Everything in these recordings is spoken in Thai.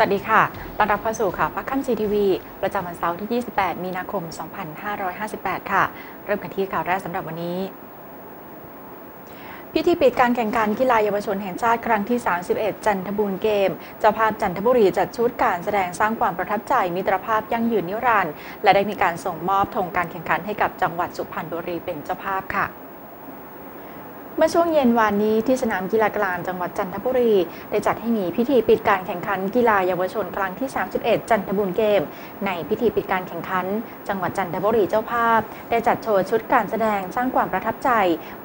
วัสดีค่ะ ต้อนรับเข้าสู่ข่าวพักค่ำซีทีวีประจำวันเสาร์ที่ 28 มีนาคม 2558 ค่ะ เริ่มกันที่ข่าวแรกสำหรับวันนี้ พิธีปิดการแข่งขันกีฬาเยาวชนแห่งชาติครั้งที่ 31 จันทบูรณ์เกมเจ้าภาพจันทบุรีจัดชุดการแสดงสร้างความประทับใจมิตรภาพยั่งยืนนิรันดร์และได้มีการส่งมอบธงการแข่งขันให้กับจังหวัดสุพรรณบุรีเป็นเจ้าภาพค่ะ มื่อช่วงเย็นวานนี้ที่สนามกีฬากลางจังหวัดจันทบุรี ได้จัดให้มีพิธีปิดการแข่งขันกีฬาเยาวชนครั้งที่ 31 จันทบุรีเกม ในพิธีปิดการแข่งขัน จังหวัดจันทบุรีเจ้าภาพ ได้จัดโชว์ชุดการแสดงสร้างความประทับใจ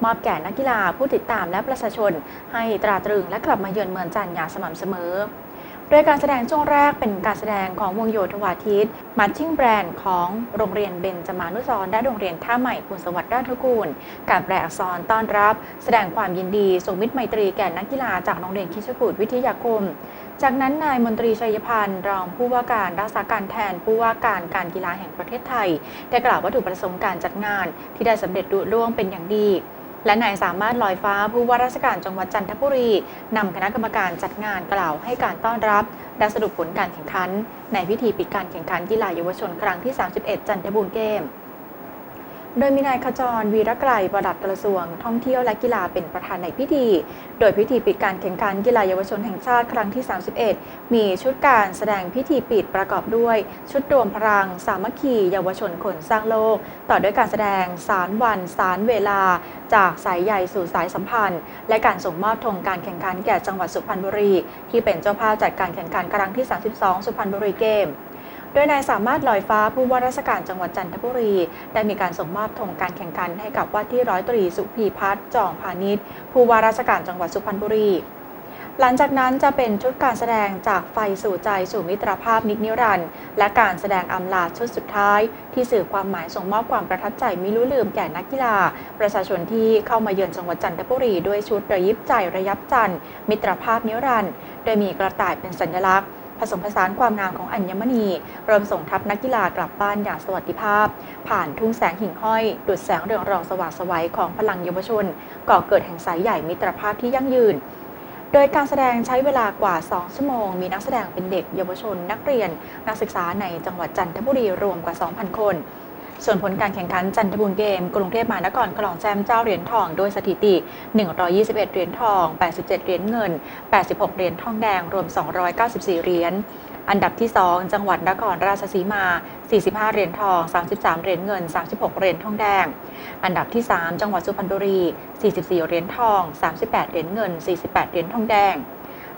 มอบแก่นักกีฬาผู้ติดตามและประชาชน ให้ตราตรึงและกลับมาเยือนเมืองจันทร์อย่างสม่ำเสมอ โดยการแสดงช่วงแรกเป็นการแสดงของวงโยธวาทิตมาร์ชิ่งแบรนด์ของโรงเรียนเบญจมานุสรณ์และโรงเรียนท่าใหม่คุณสวัสดิ์ราชกูล การแปลอักษรต้อนรับ แสดงความยินดีส่งมิตรไมตรีแก่นักกีฬาจากโรงเรียนคิชกูดวิทยาคม จากนั้นนายมนตรีชัยพันธ์รองผู้ว่าการรักษาการแทนผู้ว่าการการกีฬาแห่งประเทศไทย ได้กล่าววัตถุประสงค์การจัดงาน ที่ได้สำเร็จรุ่ร่วงเป็นอย่างดี และนายสามารถลอยฟ้าผู้ว่าราชการจังหวัดจันทบุรีนำคณะกรรมการจัดงานกล่าวให้การต้อนรับและสรุปผลการแข่งขัน ในพิธีปิดการแข่งขันกีฬาเยาวชนครั้งที่ 31 จันทบุรีเกม โดยมีนายขจรวีระไกรปลัดกระทรวง ท่องเที่ยวและกีฬาเป็นประธานในพิธี โดยพิธีปิดการแข่งขันกีฬาเยาวชนแห่งชาติครั้งที่ 31 มีชุดการแสดงพิธีปิดประกอบด้วย ชุดรวมพลัง สามัคคีเยาวชนคนสร้างโลก ต่อด้วยการแสดงสารวันสารเวลา จากสายใยสู่สายสัมพันธ์ และการส่งมอบธงการแข่งขันแก่จังหวัดสุพรรณบุรี ที่เป็นเจ้าภาพจัดการแข่งขันครั้งที่ 32 สุพรรณบุรีเกม โดยนายสามารถลอยฟ้าผู้ว่าราชการจังหวัดจันทบุรี ได้มีการส่งมอบธงการแข่งขันให้กับว่าที่ร้อยตรีสุพีพัฒน์จองพาณิชย์ผู้ว่าราชการจังหวัดสุพรรณบุรีหลังจากนั้นจะเป็นชุดการแสดงจากไฟสู่ใจสู่มิตรภาพนิจนิรันด์และการแสดงอำลาชุดสุดท้าย ที่สื่อความหมายส่งมอบความประทับใจไม่รู้ลืมแก่นักกีฬา ประชาชนที่เข้ามาเยือนจังหวัดจันทบุรี ด้วยชุดระยิบใจระยับจันทร์มิตรภาพนิรันด์โดยมีกระต่ายเป็นสัญลักษณ์ ผสมผสานความงามของอัญมณีรวมส่งทัพนักกีฬากลับบ้านอย่างสวัสดิภาพ ผ่านทุ่งแสงหิ่งห้อย ดุดแสงเรืองรองสว่างสวัยของพลังเยาวชน ก่อเกิดแห่งสายใหญ่มิตรภาพที่ยั่งยืน โดยการแสดงใช้เวลากว่า 2 ชั่วโมง มีนักแสดงเป็นเด็กเยาวชน นักเรียน นักศึกษาในจังหวัดจันทบุรีรวมกว่า 2,000 คน ส่วนผลการแข่งขันจันทบุรีเกม กรุงเทพมหานครกลองแชมป์เจ้าเหรียญทองด้วยสถิติ 121 เหรียญทอง 87 เหรียญเงิน 86 เหรียญทองแดง รวม 294 เหรียญอันดับที่ 2 จังหวัดนครราชสีมา 45 เหรียญทอง 33 เหรียญเงิน 36 เหรียญทองแดง อันดับที่ 3 จังหวัดสุพรรณบุรี 44 เหรียญทอง 38 เหรียญเงิน 48 เหรียญทองแดง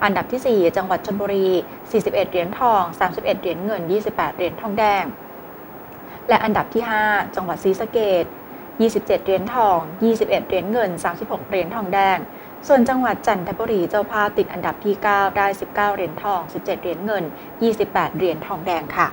อันดับที่ 4 จังหวัดชลบุรี 41 เหรียญทอง 31 เหรียญเงิน 28 เหรียญทองแดง และอันดับที่ 5 จังหวัดศรีสะเกด27 เหรียญทอง 21 เหรียญเงิน 36 เหรียญทองแดง ส่วนจังหวัดจันทบุรีเจ้าภาพติดอันดับที่ 9 ได้ 19 เหรียญทอง 17 เหรียญเงิน 28 เหรียญทองแดงค่ะ